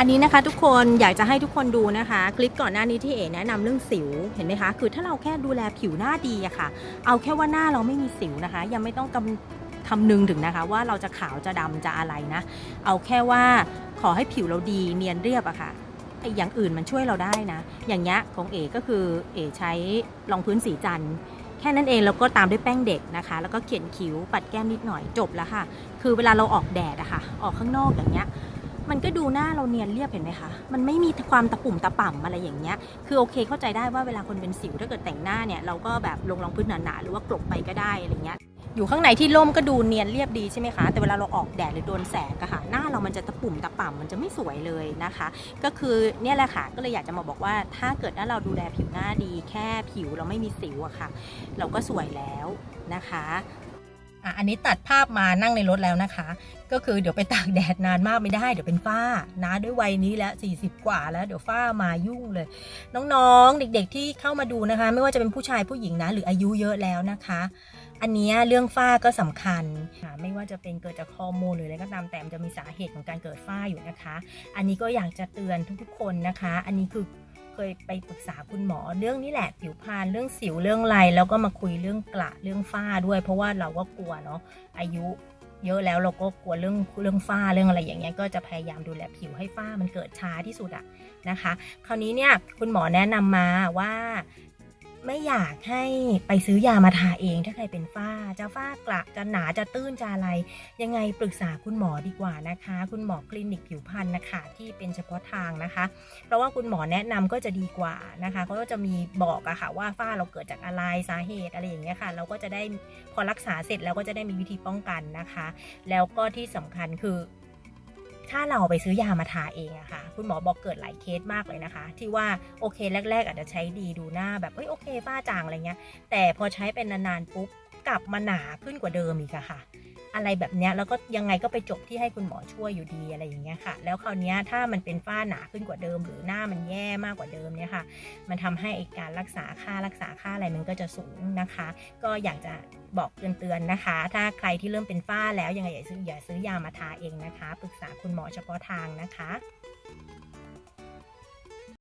อันนี้นะคะทุกคนอยากจะให้ทุกคนดูนะคะ คลิปก่อนหน้านี้ที่เอ๋แนะนำเรื่องสิวเห็นไหมคะ คือถ้าเราแค่ดูแลผิวหน้าดีอะค่ะ เอาแค่ว่าหน้าเราไม่มีสิวนะคะ ยังไม่ต้องกำคำนึงถึงนะคะว่าเราจะขาวจะดำจะอะไรนะ เอาแค่ว่าขอให้ผิวเราดีเนียนเรียบอะค่ะไอ้อย่างอื่นมันช่วยเราได้นะ อย่างเงี้ยของเอ๋ก็คือเอ๋ใช้รองพื้นสีจันทร์แค่นั้นเองแล้วก็ตามด้วยแป้งเด็กนะคะ แล้วก็เขียนคิ้วปัดแก้มนิดหน่อยจบแล้วค่ะ คือเวลาเราออกแดดอะค่ะ ออกข้างนอกอย่างเงี้ย มันก็ดูหน้าเราเนียนเรียบเห็นไหมคะ มันไม่มีความตะปุ่มตะป่ำอะไรอย่างเงี้ย คือโอเคเข้าใจได้ว่าเวลาคนเป็นสิวถ้าเกิดแต่งหน้าเนี่ยเราก็แบบลงรองพื้นหนาๆหรือว่ากลบไปก็ได้อะไรเงี้ย อยู่ข้างในที่ร่มก็ดูเนียนเรียบดีใช่ไหมคะ แต่เวลาเราออกแดดหรือโดนแสงอะค่ะ หน้าเรามันจะตะปุ่มตะป่ำมันจะไม่สวยเลยนะคะ ก็คือเนี่ยแหละค่ะ ก็เลยอยากจะมาบอกว่า ถ้าเกิดว่าเราดูแลผิวหน้าดี แค่ผิวเราไม่มีสิวอะค่ะ เราก็สวยแล้วนะคะ อะอันนี้ตัดภาพมานั่งในรถแล้วนะคะ ก็คือเดี๋ยวไปตากแดดนานมากไม่ได้ เดี๋ยวเป็นฝ้านะด้วยวัยนี้แล้ว 40 กว่าแล้วเดี๋ยวฝ้ามายุ่งเลย น้องๆ เด็กๆที่เข้ามาดูนะคะ ไม่ว่าจะเป็นผู้ชายผู้หญิงนะ หรืออายุเยอะแล้วนะคะ อันนี้เรื่องฝ้าก็สำคัญค่ะไม่ว่าจะเป็นเกิดจากฮอร์โมนหรืออะไรก็ตามแต่มันจะมีสาเหตุของการเกิดฝ้าอยู่นะคะ อันนี้ก็อยากจะเตือนทุกๆคนนะคะ อันนี้คือ เคยไปปรึกษาคุณหมอเรื่องนี้แหละผิวพรรณเรื่องสิวเรื่องไรแล้วก็มาคุยเรื่องกระเรื่องฝ้าด้วย เพราะว่าเราก็กลัวเนาะอายุเยอะแล้วเราก็กลัวเรื่องเรื่องฝ้าเรื่องอะไรอย่างเงี้ยก็จะพยายามดูแลผิวให้ฝ้ามันเกิดช้าที่สุดอะนะคะ คราวนี้เนี่ยคุณหมอแนะนำมาว่า ไม่อยากให้ไปซื้อยามาทาเองถ้าใครเป็นฝ้า จะฝ้ากระจะหนาจะตื้นจะอะไร ยังไงปรึกษาคุณหมอดีกว่านะคะ คุณหมอคลินิกผิวพรรณนะคะที่เป็นเฉพาะทางนะคะ เพราะว่าคุณหมอแนะนำก็จะดีกว่านะคะเขาก็จะมีบอกอะค่ะว่าฝ้าเราเกิดจากอะไรสาเหตุอะไรอย่างเงี้ยค่ะ เราก็จะได้พอรักษาเสร็จเราก็จะได้มีวิธีป้องกันนะคะ แล้วก็ที่สำคัญคือ ถ้าเราไปซื้อยามาทาเองอะค่ะ คุณหมอบอกเกิดหลายเคสมากเลยนะคะ ที่ว่าโอเคแรก ๆ อาจจะใช้ดีดูหน้าแบบเอ้ยโอเคฝ้าจางอะไรเงี้ย แต่พอใช้เป็นนานๆปุ๊บกลับมาหนาขึ้นกว่าเดิมอีกอะค่ะ อะไรแบบเนี้ยแล้วก็ยังไงก็ไปจบที่ให้คุณหมอช่วยอยู่ดีอะไรอย่างเงี้ยค่ะ แล้วคราวนี้ถ้ามันเป็นฝ้าหนาขึ้นกว่าเดิม หรือหน้ามันแย่มากกว่าเดิมเนี่ยค่ะ มันทำให้การรักษาค่ารักษาค่าอะไรมันก็จะสูงนะคะ ก็อยากจะบอกเตือนๆนะคะ ถ้าใครที่เริ่มเป็นฝ้าแล้วยังไงอย่าซื้ออย่าซื้อยามาทาเองนะคะ ปรึกษาคุณหมอเฉพาะทางนะคะ